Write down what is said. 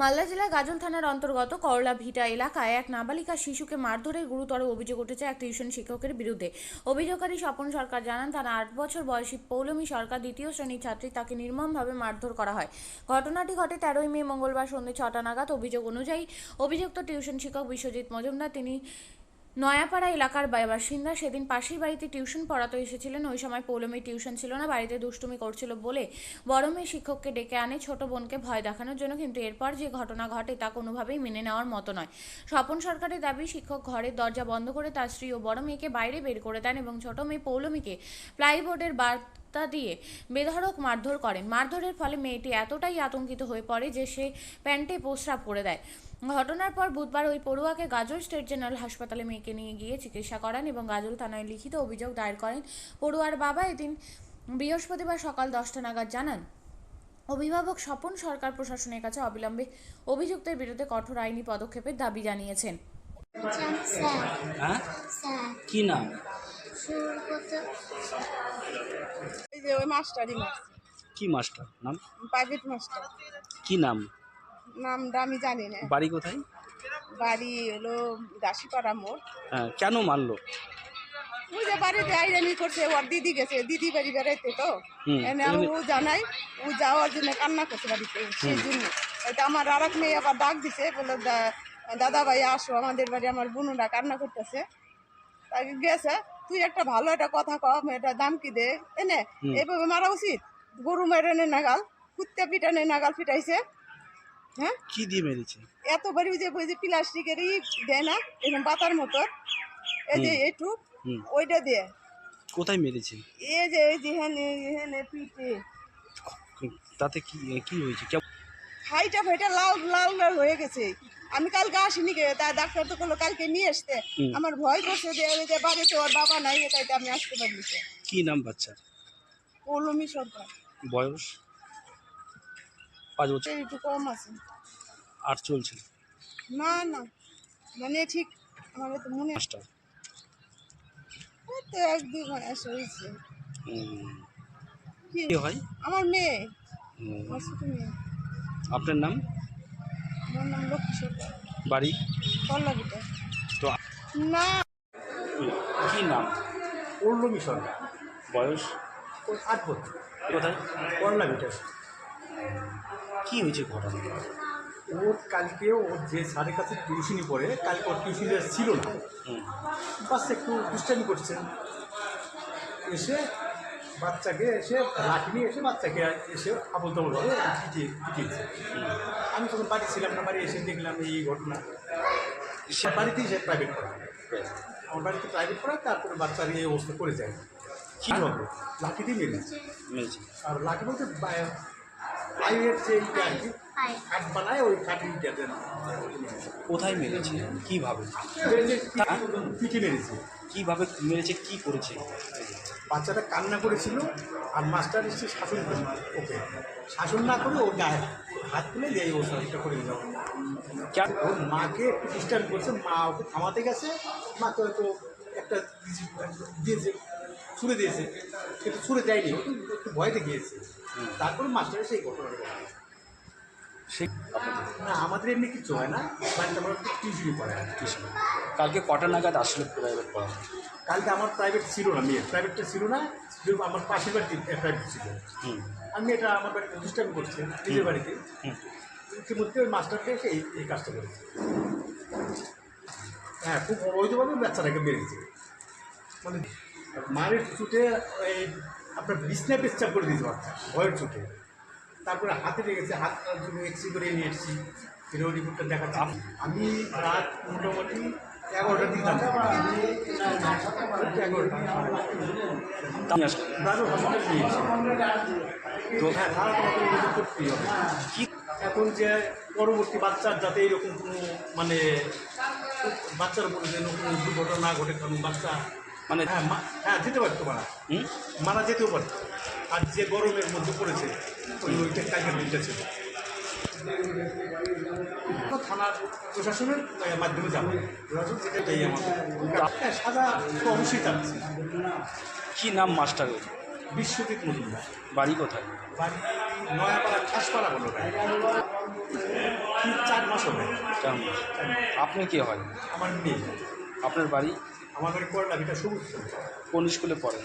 মালদা জেলার গাজন থানার অন্তর্গত করলা ভিটা এলাকায় এক নাবালিকা শিশুকে মারধরের গুরুতর অভিযোগ উঠেছে এক টিউশন শিক্ষকের বিরুদ্ধে। অভিযোগকারী স্বপন সরকার জানান, তার আট বছর বয়সী পৌলমী সরকার দ্বিতীয় শ্রেণির ছাত্রী তাকে নির্মমভাবে মারধর করা হয়। ঘটনাটি ঘটে তেরোই মে মঙ্গলবার সন্ধ্যে ছটা নাগাদ। অভিযোগ অনুযায়ী অভিযুক্ত টিউশন শিক্ষক বিশ্বজিৎ মজুমদার, তিনি নয়াপাড়া এলাকার বাসিন্দা সেদিন পাশের বাড়িতে টিউশন পড়াতে এসেছিলেন। ওই সময় পৌলমী টিউশন ছিল না, বাড়িতে দুষ্টুমি করছিল বলে বড় মেয়ে শিক্ষককে ডেকে আনে, ছোট বোনকে ভয় দেখানোর জন্য। কিন্তু এরপর যে ঘটনা ঘটে তা কোনোভাবেই মেনে নেওয়ার মতো নয়। স্বপন সরকারের দাবি, শিক্ষক ঘরের দরজা বন্ধ করে তার স্ত্রী ও বড় মেয়েকে বাইরে বের করে দেন এবং ছোট মেয়ে পৌলমীকে প্লাইবোর্ডের বার্তা দিয়ে বেধড়ক মারধর করেন। মারধরের ফলে মেয়েটি এতটাই আতঙ্কিত হয়ে পড়ে যে সে প্যান্টে প্রস্রাব করে দেয়। ঘটনার পর বুধবার ওই পড়ুয়াকে গাজল স্টেট জেনারেল হাসপাতালে মেয়েকে নিয়ে গিয়ে চিকিৎসা করান এবং গাজল থানায় লিখিত অভিযোগ দায়ের করেন। পড়ুয়ার বাবা এদিন বৃহস্পতিবার সকাল দশটা নাগাদ জানান অভিভাবক স্বপন সরকার প্রশাসনের কাছে অবিলম্বে অভিযুক্তের বিরুদ্ধে কঠোর আইনি পদক্ষেপের দাবি জানিয়েছেন। হ্যাঁ? স্যার। কি নাম? সুব্রত এই যে ওই মাস্টারই মারছে কি মাস্টার? নাম? Private master. কি নাম? নামটা আমি জানি না। বাড়ি কোথায়? বাড়ি হলো দাসিপাড়া মোড়। হ্যাঁ কেন মারলো? ওই যে বাড়িতে আইরানি করছে ওর দিদি গেছে দিদি বাড়ি বেড়াইতে তো। ও জানাই ও যাওয়ার জন্য কান্না করছে বাড়িতে সেই জন্য। এটা আমার আর এক মেয়ে আবার ডাক দিছে বলে "দা- দাদা ভাই আসো আমাদের বাড়ি আমার বোনরা কান্না করতেছে। তাই গেছে তুই একটা ভালো একটা কথা কম এটা দাম কি দে? এনে হুম। এইভাবে মারা উচিত? গরু মেরে নে নাগাল কুত্তে পিটানে নাগাল পিটাইছে হ্যাঁ? কি দিয়ে মেরেছে? এত বাড়ি যে ওই যে প্লাস্টিকের ই দেয় না এরকম পাতার মতো। এই যে একটু ওইটা দিয়ে কোথায় মেরেছে? এই যে এই যে হেনে হেনে পিঠে। তাতে কি কি হয়েছে? হাইটা ফাইটা লাল লাল লাল হয়ে গেছে। আমি কালকে আসিনি গে তা ডাক্তার তো বলল কালকে নিয়ে আসতে। আমার ভয় করছে যে ওই যে বাড়িতে ওর বাবা নাই এটাই আমি আসতে পারিনি কি নাম বাচ্চার পৌলমি সরকার। বয়স? পাঁচ বছর। একটু কম আছে। আর চলছে না? না মানে ঠিক আমার তো মনে এই তো এক দুই মাস হয়েছে। কি হয়? আমার মেয়ে। আমার ছোট মেয়ে। আপনার নাম? বাড়ি? তো না। কি নাম? পৌর্ণমী সরকার। বয়স? আট বছর। কোথায়? করলা বিটার কি হয়েছে ঘটনা? ওর কালকে ওর যে স্যারের কাছে টিউশনি পড়ে কালকে ওর টিউশনি ছিল না। হুম। বাচ্চা একটু দুষ্টামি করছে। এসে বাচ্চাকে এসে লাঠি নিয়ে এসে বাচ্চাকে এসে আবল তাবল করে আমি তখন বাড়ি ছিলাম না বাড়ি এসে দেখলাম এই ঘটনা। সে বাড়িতেই সে প্রাইভেট পড়া আমার বাড়িতে প্রাইভেট পড়া তারপরে বাচ্চার এই অবস্থা করে যায়। কী হবে লাঠিতেই মেরেছে। মেরেছে। আর লাঠি বলতে প্রাইভেট যে ইটা আর কি পাই কাঠ বানায় ওই ইটা দেন কোথায় মেরেছে? কীভাবে? পিঠে মেরেছে। কীভাবে মেরেছে? কী করেছে? বাচ্চাটা কান্না করেছিল আর মাস্টার এসে শাসন করে ওকে। শাসন না করে ওর গায়ে হাত তুলে দিয়ে এই অবস্থা করে দিল। কেন ওর মাকে একটু ডিস্টার্ব করছে মা ওকে থামাতে গেছে মাকে হয়তো একটা দিয়েছে ছুড়ে দিয়েছে কিন্তু ছুড়ে দেয়নি ও একটু ভয়তে গিয়েছে। তারপর মাস্টারের সেই ঘটনাটা ঘটে। সে না আমাদের এমনি কিছু হয় না বাড়িতে আমরা টিউশনি। পড়ায় কালকে কটা নাগাদ আসলে প্রাইভেট পড়া কালকে আমার প্রাইভেট ছিল না মেয়ে প্রাইভেটটা ছিল না আমার পাশের বাড়িতে প্রাইভেট ছিল। আমি এটা আমার বাড়িতে ডিস্টার্ব করছে নিজের বাড়িতে। ইতিমধ্যে ওই মাস্টারকে এই এই কাজটা করেছে। হ্যাঁ খুব অবৈধভাবে বাচ্চাটাকে মেরেছে। মানে মায়ের চুটে এই আপনার বিছনা পেচ্ছাপ করে দিয়েছে বাচ্চা ভয়ের চুটে। তারপরে হাতে লেগেছে হাত জন্য এক্সি করে নিয়ে এসেছি। ফিরো রিপোর্টটা দেখাচ্ছি। আমি রাত মোটামুটি এগারোটার দিকে এগারোটা তো হ্যাঁ তারা তোমাকে অভিযোগ করতেই হবে এখন যে পরবর্তী বাচ্চার যাতে এরকম কোনো মানে বাচ্চার উপরে যেন কোনো দুর্ঘটনা না ঘটে কারণ বাচ্চা মানে হ্যাঁ হ্যাঁ যেতে পারতো মারা হুম? মারা যেতেও পারতো আর যে গরমের মধ্যে পড়েছে ওই ওইটা কালকের দিনটা ছিল থানার প্রশাসনের মাধ্যমে যাব। প্রশাসন যেটাই আমাদের হ্যাঁ সাদা তো অবশ্যই চাচ্ছি কি নাম মাস্টার বিশ্বজিৎ মজুমদার। বাড়ি কোথায়? বাড়ি নয়াপাড়া খাসপাড়া বলো চার মাস হবে। চার মাস। আপনি কি হয়? আমার মেয়ে। আপনার বাড়ি? আমার বাড়ি করলাম এটা সবুজ। কোন স্কুলে পড়েন?